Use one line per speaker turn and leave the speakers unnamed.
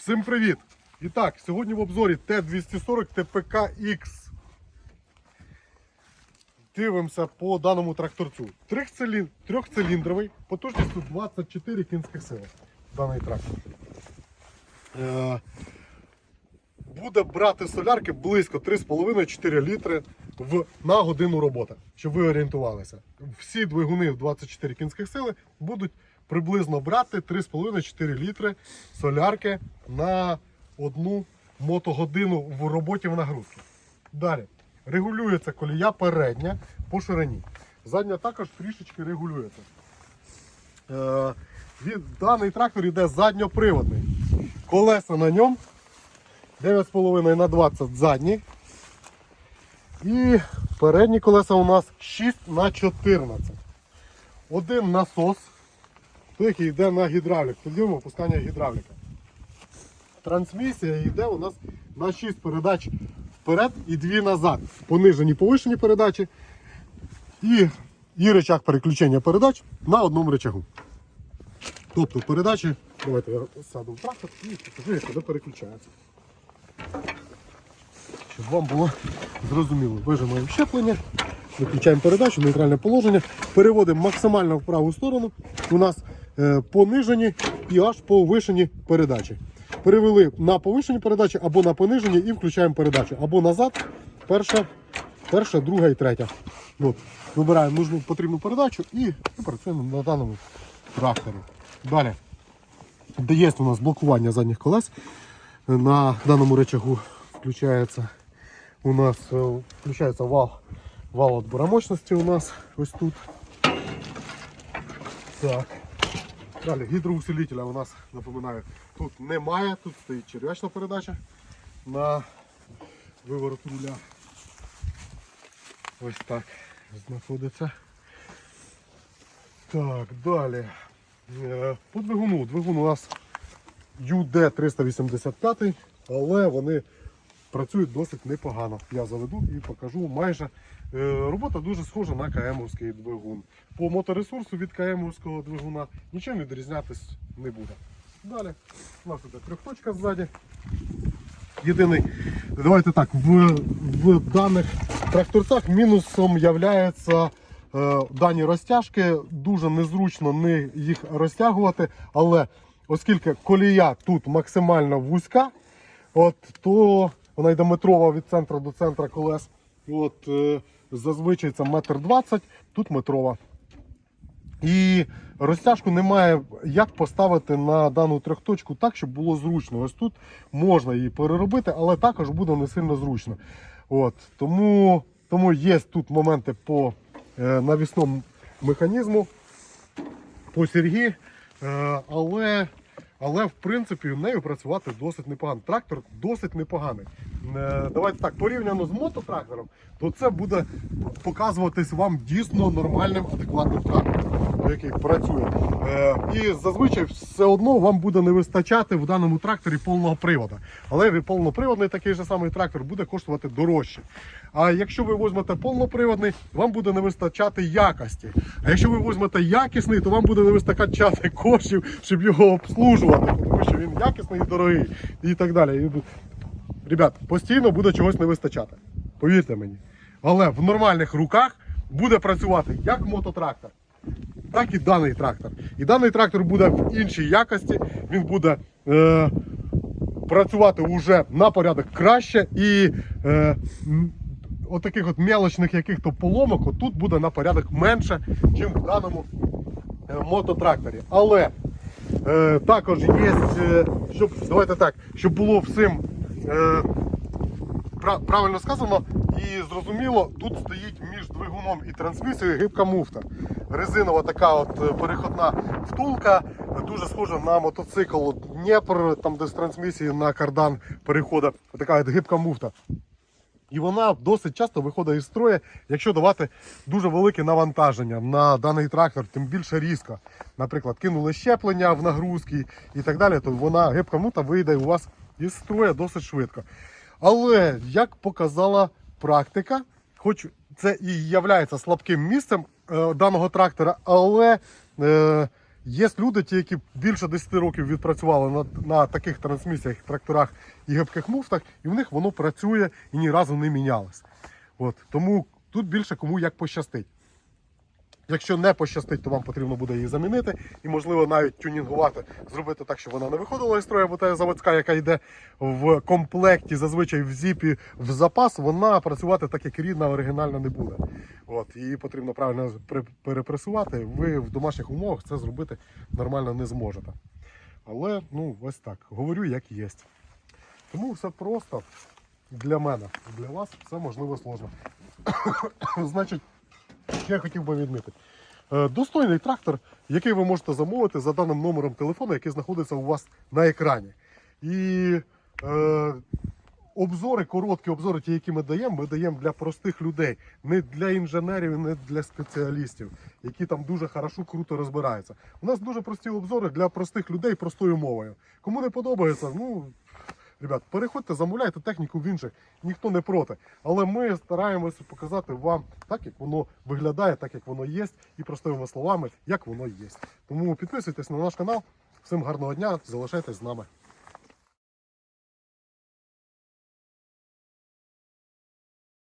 Всім привіт! І так, сьогодні в обзорі Т-240 ТПК-X. Дивимося по даному тракторцю. Трьохциліндровий, потужністю 24 кінських сили. Даний трактор. Е, буде брати солярки близько 3,5-4 літри в, на годину роботи, щоб ви орієнтувалися. Всі двигуни в 24 кінських сили будуть приблизно брати 3,5-4 літри солярки на одну мотогодину в роботі в нагрузці. Далі. Регулюється колія передня по ширині. Задня також трішечки регулюється. Е, від, даний трактор йде задньоприводний. Колеса на ньому 9,5 на 20 задні. І передні колеса у нас 6 на 14. Один насос, той, йде на гідравлік. Тоді опускання гідравліка. Трансмісія йде у нас на 6 передач вперед і 2 назад. Понижені повишені передачі. І, і рычаг переключення передач на одному рычагу. Тобто передачі, давайте я сяду в трактор і покажу, як туди переключається. Щоб вам було зрозуміло. Вижимаємо щеплення, виключаємо передачу, нейтральне положення, переводимо максимально в праву сторону. У нас понижені і аж повишені передачі. Перевели на повишені передачі або на понижені і включаємо передачу. Або назад, перша, перша, друга і третя. От. Вибираємо нужну потрібну передачу і, працюємо на даному тракторі. Далі. Де є у нас блокування задніх колес. На даному речагу включається у нас е, включається вал, вал отбора мощності у нас ось тут. Так. Далі гідроусилителя у нас, напоминаю, тут немає, тут стоїть черв'ячна передача на виворот руля. Ось так знаходиться. Так, далі. Е, По двигуну. Двигун у нас UD385, але вони працюють досить непогано. Я заведу і покажу майже. е, Робота дуже схожа на КМовський двигун. По моторесурсу від КМовського двигуна нічим відрізнятись не буде. Далі у нас іде трьохточка ззаді. Єдиний, давайте так, в, в даних тракторцях мінусом являється е, дані розтяжки. Дуже незручно не їх розтягувати, але оскільки колія тут максимально вузька, от, то вона йде метрова від центру до центра колес. От, е, зазвичай це метр двадцять, тут метрова. І розтяжку немає як поставити на дану трьохточку так, щоб було зручно. Ось тут можна її переробити, але також буде не сильно зручно. От, тому, тому є тут моменти по е, навісному механізму, по сіргі, е, але, але в принципі нею працювати досить непогано. Трактор досить непоганий. Е, давайте так, порівняно з мототрактором, то це буде показуватись вам дійсно нормальним, адекватним трактором, який працює. Е, і зазвичай все одно вам буде не вистачати в даному тракторі повного привода. Але повноприводний такий же самий трактор буде коштувати дорожче. А якщо ви візьмете повноприводний, вам буде не вистачати якості. А якщо ви візьмете якісний, то вам буде не вистачати коштів, щоб його обслужувати, тому що він якісний і дорогий і так далі. Ребят, постійно буде чогось не вистачати. Повірте мені. Але в нормальних руках буде працювати як мототрактор, так і даний трактор. І даний трактор буде в іншій якості, він буде е, працювати вже на порядок краще і е, м, отаких от мелочних яких-то поломок отут буде на порядок менше, ніж в даному е, мототракторі. Але е, також є, е, щоб давайте так, щоб було всім е, правильно сказано і зрозуміло, тут стоїть між двигуном і трансмісією гибка муфта. Резинова така от е, переходна втулка, дуже схожа на мотоцикл Дніпр, там де з трансмісії на кардан переходить. Така от гибка муфта. І вона досить часто виходить із строю, якщо давати дуже велике навантаження на даний трактор, тим більше різко. Наприклад, кинули щеплення в нагрузки і так далі, то вона гибка мута вийде у вас із строя досить швидко. Але як показала практика, хоч це і є слабким місцем е, даного трактора, але е, Є люди, ті, які більше 10 років відпрацювали на, на таких трансмісіях, тракторах і гибких муфтах, і в них воно працює і ні разу не мінялось. От. Тому тут більше кому як пощастить. Якщо не пощастить, то вам потрібно буде її замінити і, можливо, навіть тюнінгувати, зробити так, щоб вона не виходила із строю, бо та заводська, яка йде в комплекті, зазвичай в зіпі в запас, вона працювати так, як рідна, оригінальна не буде. От, її потрібно правильно перепресувати. Ви в домашніх умовах це зробити нормально не зможете. Але ну ось так. Говорю, як є. Тому все просто для мене. Для вас все можливо сложно. Значить, я хотів би відмітити. Е, Достойний трактор, який ви можете замовити за даним номером телефону, який знаходиться у вас на екрані. І е, обзори, короткі обзори, ті, які ми даємо, ми даємо для простих людей, не для інженерів, не для спеціалістів, які там дуже хорошо, круто розбираються. У нас дуже прості обзори для простих людей простою мовою. Кому не подобається, ну. Ребят, переходьте, замовляйте техніку в інших, ніхто не проти. Але ми стараємося показати вам так, як воно виглядає, так як воно є, і простими словами, як воно є. Тому підписуйтесь на наш канал. Всім гарного дня, залишайтесь з нами.